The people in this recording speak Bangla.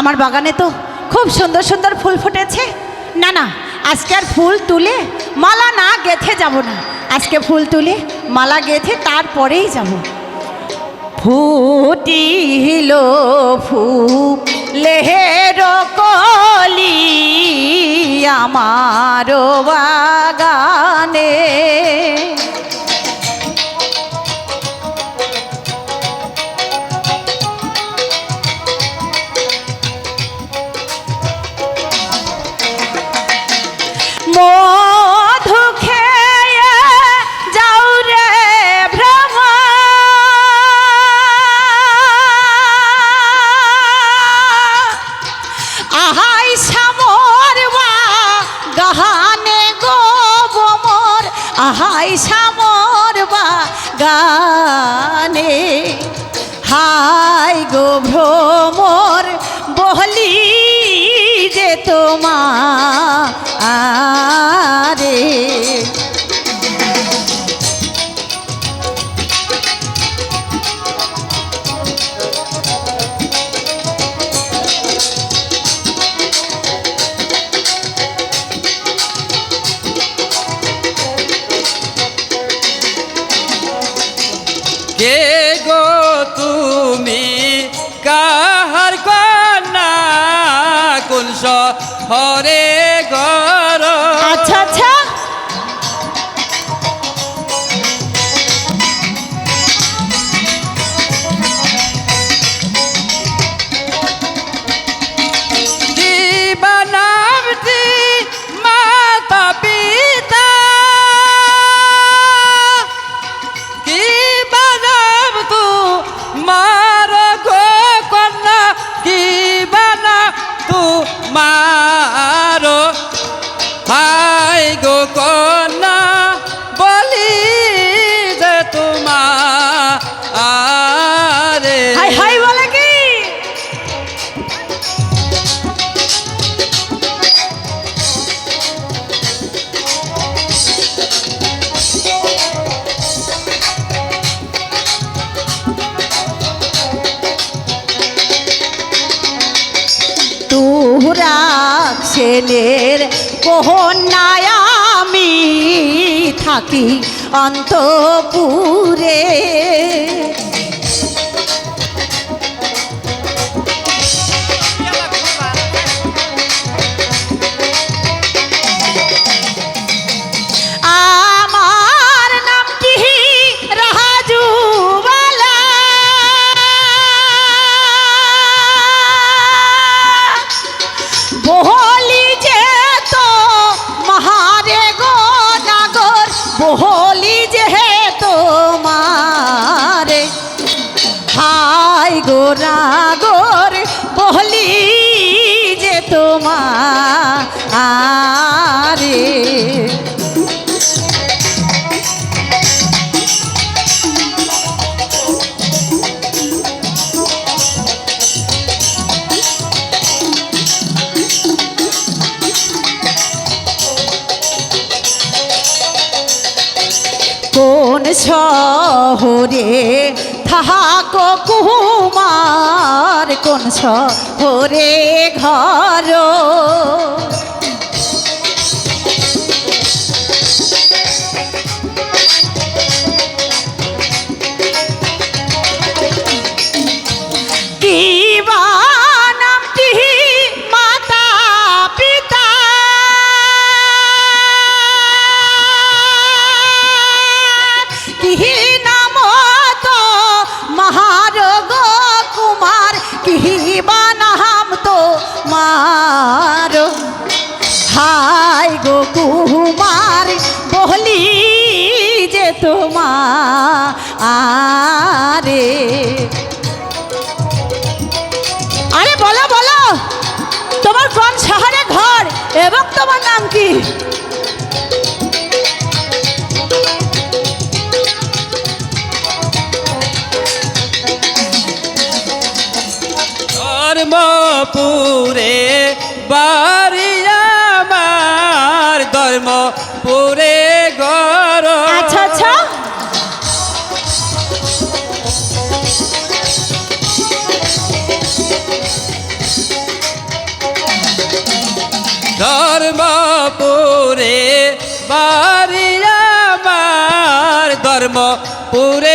আমার বাগানে তো খুব সুন্দর সুন্দর ফুল ফুটেছে। না না, আজকে আর ফুল তুলে মালা না গেথে যাব না। আজকে ফুল তুলে মালা গেথে তারপরেই যাব। ফুটিল ফুলের কলি আমার বাগানে। আহাই সামর বা গানে হাই গো ভ্রমর কে গো তুমি? কাহার কন্যা কোন হরে কন্যা বলি যে তোমার আরে। হাই হাই বলে আমি থাকি অন্তপুরে। নাগর বহলি যে তোমার। আরে কোন শহরে থাকো কুমার কোন শহরে ঘর? কি কুমার বহলি যে তোমার। আরে বলো বলো। তোমার কোন শহরে ঘর এবং তোমার নাম কি? ধর্মপুরে ধর্মপুরে বাড়ি আমার ধর্মপুরে গর